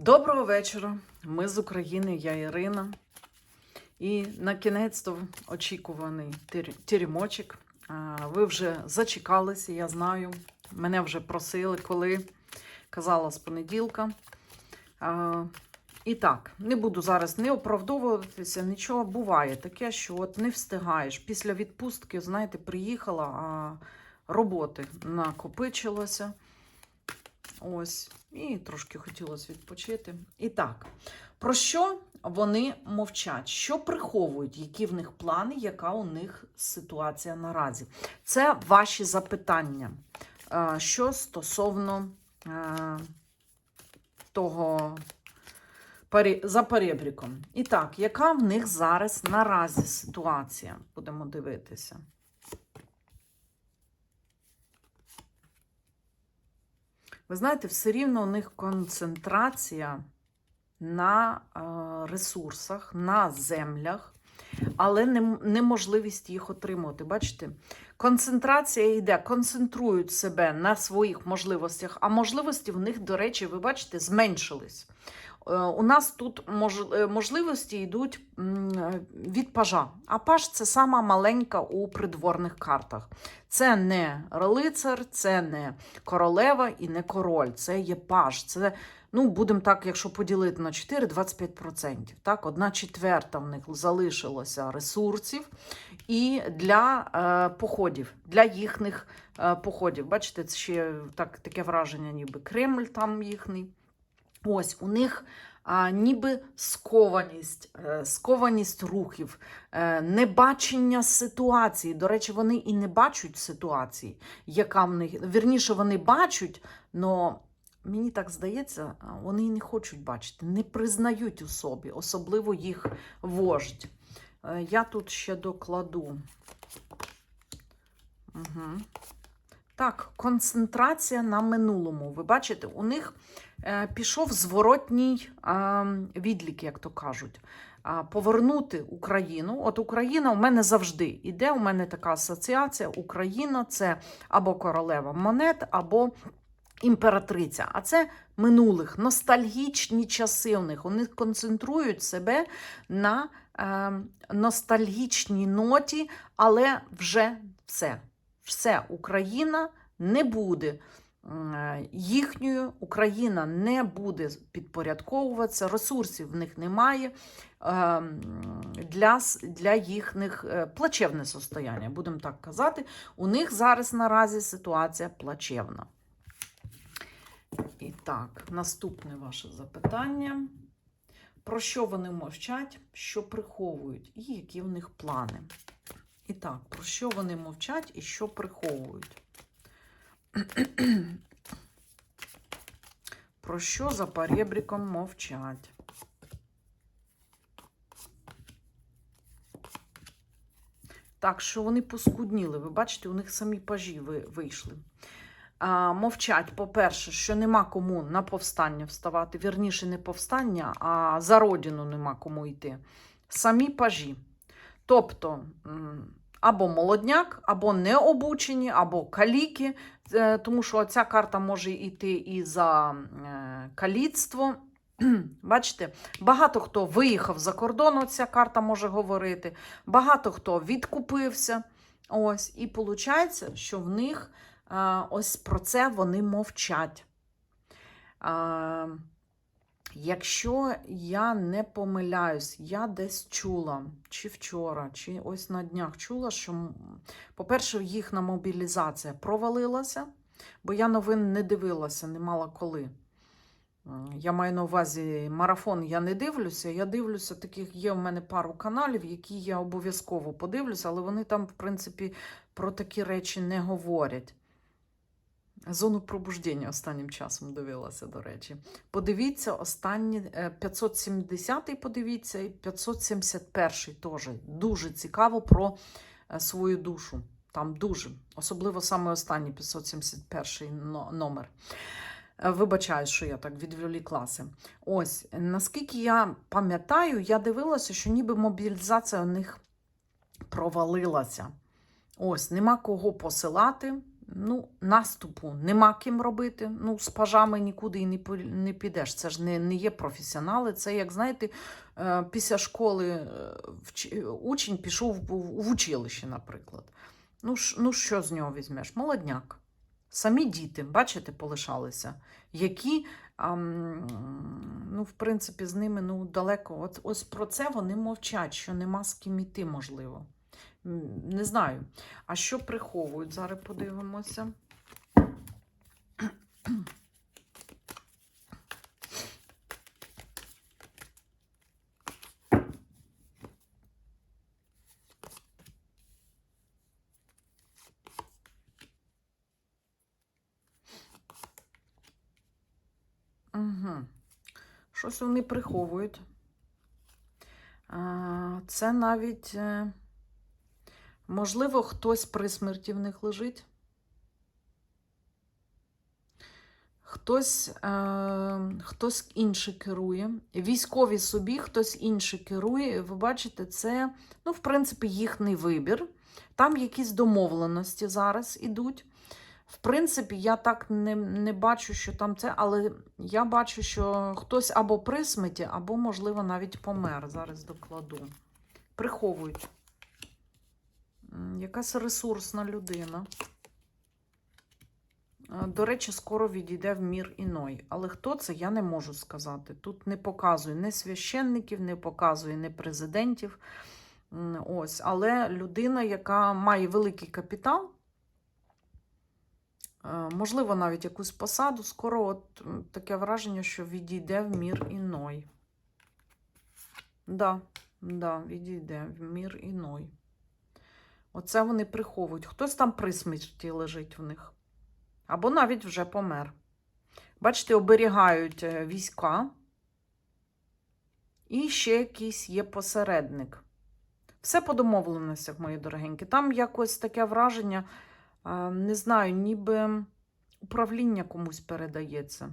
Доброго вечора. Ми з України, я Ірина. І на кінець то очікуваний теремочок. Ви вже зачекалися, я знаю. Мене вже просили, коли казала з понеділка. І так, не буду зараз не оправдовуватися, нічого буває таке, що от не встигаєш. Після відпустки, знаєте, приїхала, а роботи накопичилося. Ось, і трошки хотілося відпочити. І так, про що вони мовчать? Що приховують, які в них плани, яка у них ситуація наразі? Це ваші запитання. Е, Що стосовно е, того за перебріком. І так, яка в них зараз наразі ситуація? Будемо дивитися. Ви знаєте, все рівно у них концентрація на е, ресурсах, на землях, але неможливість їх отримувати. Бачите? Концентрація йде, концентрують себе на своїх можливостях, а можливості в них, до речі, ви бачите, зменшились. Е, У нас тут е, можливості йдуть е, від пажа. А паж це сама маленька у придворних картах. Це не лицар, це не королева і не король. Це є паж. Це, ну, будемо так, якщо поділити на 4, 25%. Так, одна четверта в них залишилося ресурсів і для е, походів, для їхніх е, походів. Бачите, це ще так, таке враження, ніби Кремль там їхній. Ось у них а, ніби скованість, е, скованість рухів, е, небачення ситуації. До речі, вони і не бачать ситуації, яка в них. Вірніше, вони бачать, але мені так здається, вони і не хочуть бачити, не признають у собі, особливо їх вождь. Е, Я тут ще докладу. Угу. Так, концентрація на минулому. Ви бачите, у них пішов зворотній е, відлік, як то кажуть. Повернути Україну. От Україна у мене завжди іде. У мене така асоціація. Україна це або королева монет, або імператриця. А це минулих, ностальгічні часи у них. Вони концентрують себе на е, ностальгічній ноті, але вже все. Все, Україна не буде е, їхньою, Україна не буде підпорядковуватися, ресурсів в них немає е, для, для їхніх е, плачевне состояння, будемо так казати. У них зараз наразі ситуація плачевна. І так, наступне ваше запитання. Про що вони мовчать, що приховують, і які в них плани? І так, про що вони мовчать і що приховують? Про що за перебріком мовчать? Так, що вони поскудніли. Ви бачите, у них самі пажі вийшли. А, мовчать, по-перше, що нема кому на повстання вставати. Вірніше, не повстання, а за родину нема кому йти. Самі пажі. Тобто або молодняк, або необучені, або каліки, е, тому що ця карта може йти і за е, каліцтво. Бачите, багато хто виїхав за кордон, ця карта може говорити, багато хто відкупився. Ось, і виходить, що в них е, ось про це вони мовчать. Е, Якщо я не помиляюсь, я десь чула, чи вчора, чи ось на днях чула, що, по-перше, їхня мобілізація провалилася, бо я новин не дивилася, не мала коли. Я маю на увазі марафон, я не дивлюся. Я дивлюся, таких є в мене пару каналів, які я обов'язково подивлюся, але вони там, в принципі, про такі речі не говорять. Зону пробуждення останнім часом дивилася, до речі. Подивіться, останні е, 570-й подивіться, і 571-й теж. Дуже цікаво про е, свою душу. Там дуже, особливо саме останній 571 но- номер. Е, Вибачаю, що я так відволіклася. Ось, наскільки я пам'ятаю, я дивилася, що ніби мобілізація у них провалилася. Ось, нема кого посилати, ну, наступу нема ким робити. Ну, з пажами нікуди і не, підеш. Це ж не, не є професіонали. Це, як знаєте, е, після школи е, учень пішов в, училище, наприклад. Ну, ну, що з нього візьмеш? Молодняк. Самі діти, бачите, полишалися, які, ам, ну, в принципі, з ними ну, далеко. От, ось про це вони мовчать, що нема з ким іти, можливо. Не знаю. А що приховують? Зараз подивимося. Угу. Щось вони приховують. Це навіть, е, можливо, хтось при смерті в них лежить. Хтось, е, хтось інший керує. Військові собі, хтось інший керує. Ви бачите, це, ну, в принципі, їхній вибір. Там якісь домовленості зараз ідуть. В принципі, я так не, не бачу, що там це, але я бачу, що хтось або при смерті, або, можливо, навіть помер. Зараз докладу. Приховують. Якась ресурсна людина. Е, До речі, скоро відійде в мір іной. Але хто це, я не можу сказати. Тут не показує ні священників, не показує ні президентів. Ось. Але людина, яка має великий капітал, е, можливо, навіть якусь посаду, скоро от таке враження, що відійде в мір іной. Да, да, відійде в мір іной. Оце вони приховують. Хтось там при смерті лежить в них. Або навіть вже помер. Бачите, оберігають е, війська. І ще якийсь є посередник. Все по домовленостях, мої дорогенькі. Там якось таке враження, е, не знаю, ніби управління комусь передається.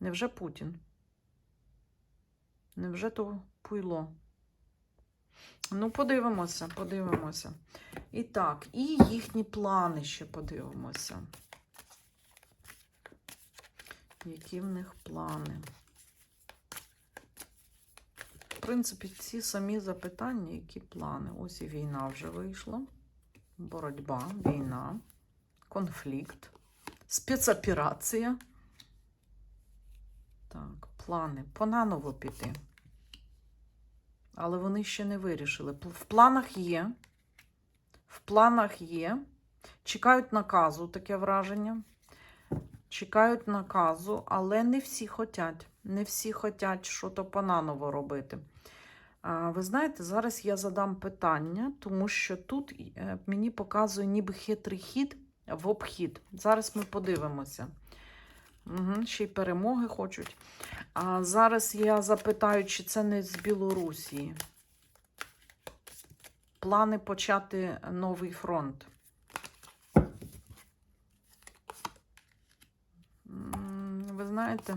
Невже Путін? Невже то пуйло? Ну, подивимося, подивимося. І так, і їхні плани ще подивимося. Які в них плани? В принципі, ці самі запитання, які плани. Ось і війна вже вийшла. Боротьба, війна, конфлікт, спецоперація. Так, плани. Понаново піти. Але вони ще не вирішили. В планах є. В планах є. Чекають наказу, таке враження. Чекають наказу, але не всі хотять. Не всі хочуть що то понаново робити. Ви знаєте, зараз я задам питання, тому що тут е, мені показує ніби хитрий хід в обхід. Зараз ми подивимося. Угу, ще й перемоги хочуть. А зараз я запитаю, чи це не з Білорусі. Плани почати новий фронт. Ви знаєте,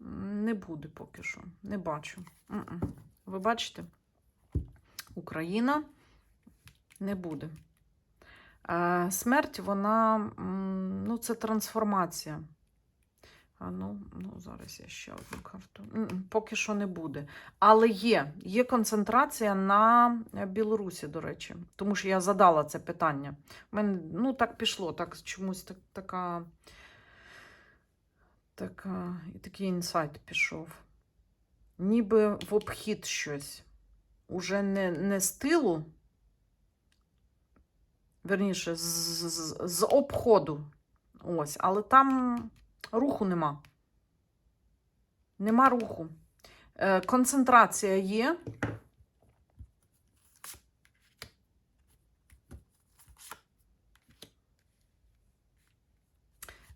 не буде поки що. Не бачу. Ви бачите? Україна не буде. Е, Смерть, вона, ну, це трансформація. А ну, ну, зараз я ще одну карту. Поки що не буде. Але є, є концентрація на е, Білорусі, до речі. Тому що я задала це питання. Мене, ну, так пішло, так чомусь так, така, така, і такий інсайт пішов. Ніби в обхід щось. Уже не, не з тилу, верніше, з, з, з обходу. Ось, але там руху нема. Нема руху. Е, концентрація є.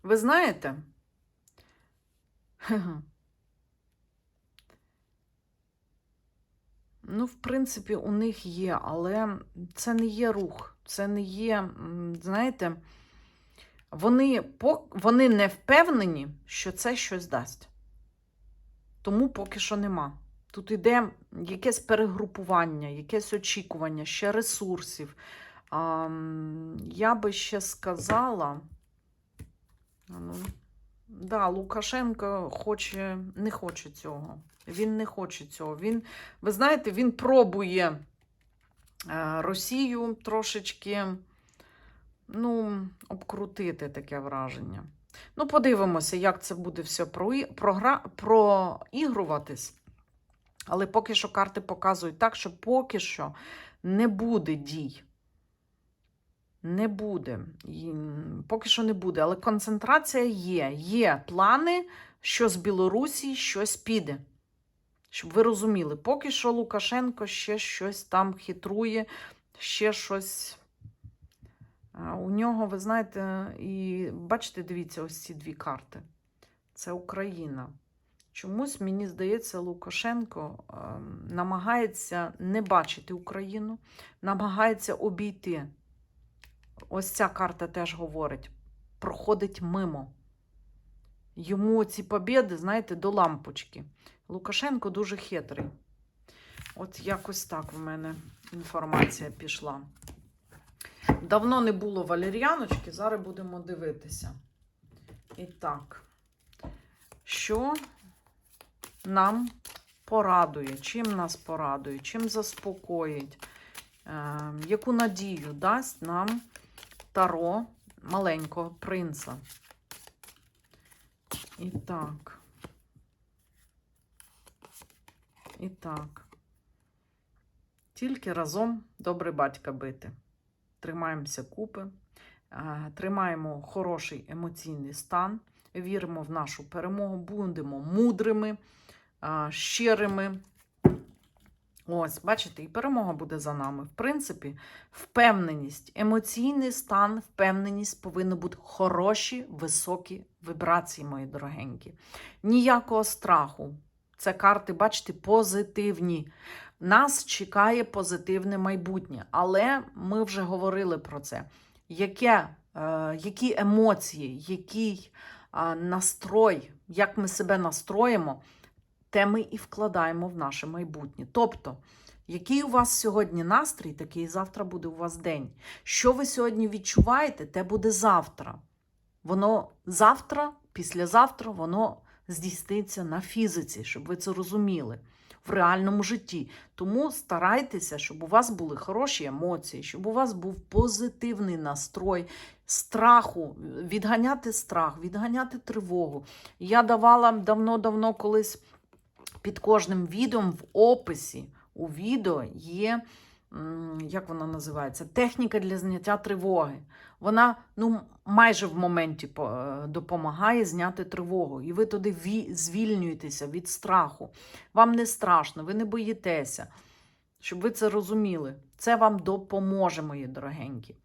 Ви знаєте? Ну, в принципі, у них є, але це не є рух. Це не є, знаєте, вони, вони не впевнені, що це щось дасть. Тому поки що нема. Тут іде якесь перегрупування, якесь очікування, ще ресурсів. А, я би ще сказала. Да, Лукашенко хоче, не хоче цього. Він не хоче цього. Він, ви знаєте, він пробує е, Росію трошечки ну, обкрутити таке враження. Ну, подивимося, як це буде все програ... проігруватись. Але поки що карти показують так, що поки що не буде дій. Не буде. І, Поки що не буде. Але концентрація є. Є плани, що з Білорусі щось піде. Щоб ви розуміли, поки що Лукашенко ще щось там хитрує, ще щось. У нього, ви знаєте, і бачите, дивіться, ось ці дві карти. Це Україна. Чомусь, мені здається, Лукашенко ем, намагається не бачити Україну, намагається обійти. Ось ця карта теж говорить: проходить мимо. Йому ці побіди, знаєте, до лампочки. Лукашенко дуже хитрий. От якось так в мене інформація пішла. Давно не було валеріаночки, зараз будемо дивитися. І так, що нам порадує, чим нас порадує, чим заспокоїть, е, яку надію дасть нам таро маленького принца. І так. І так. Тільки разом добре батька бити. Тримаємося купи, е, тримаємо хороший емоційний стан, віримо в нашу перемогу, будемо мудрими, е, щирими. Ось, бачите, і перемога буде за нами. В принципі, впевненість, емоційний стан, впевненість повинні бути хороші, високі вібрації, мої дорогенькі. Ніякого страху. Це карти, бачите, позитивні. Нас чекає позитивне майбутнє, але ми вже говорили про це. Яке, е, які емоції, який е, настрой, як ми себе настроїмо, те ми і вкладаємо в наше майбутнє. Тобто, який у вас сьогодні настрій, такий завтра буде у вас день. Що ви сьогодні відчуваєте, те буде завтра. Воно завтра, післязавтра, воно здійсниться на фізиці, щоб ви це розуміли в реальному житті. Тому старайтеся, щоб у вас були хороші емоції, щоб у вас був позитивний настрой, страху, відганяти страх, відганяти тривогу. Я давала давно-давно колись під кожним відео в описі у відео є, як вона називається, техніка для зняття тривоги. Вона ну, майже в моменті е, допомагає зняти тривогу. І ви туди звільнюєтеся від страху. Вам не страшно, ви не боїтеся. Щоб ви це розуміли, це вам допоможе, мої дорогенькі.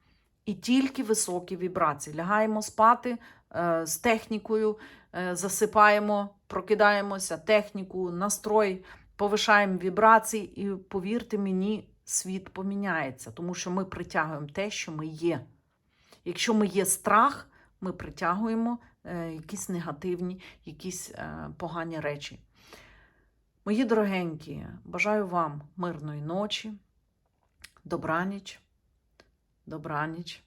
І тільки високі вібрації. Лягаємо спати е, з технікою, е, засипаємо, прокидаємося, техніку, настрой, повишаємо вібрації, і повірте мені, світ поміняється, тому що ми притягуємо те, що ми є. Якщо ми є страх, ми притягуємо е, якісь негативні, якісь е, погані речі. Мої дорогенькі, бажаю вам мирної ночі, добраніч, добраніч,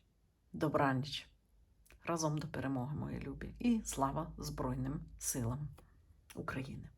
добраніч. Разом до перемоги, мої любі, і слава Збройним силам України.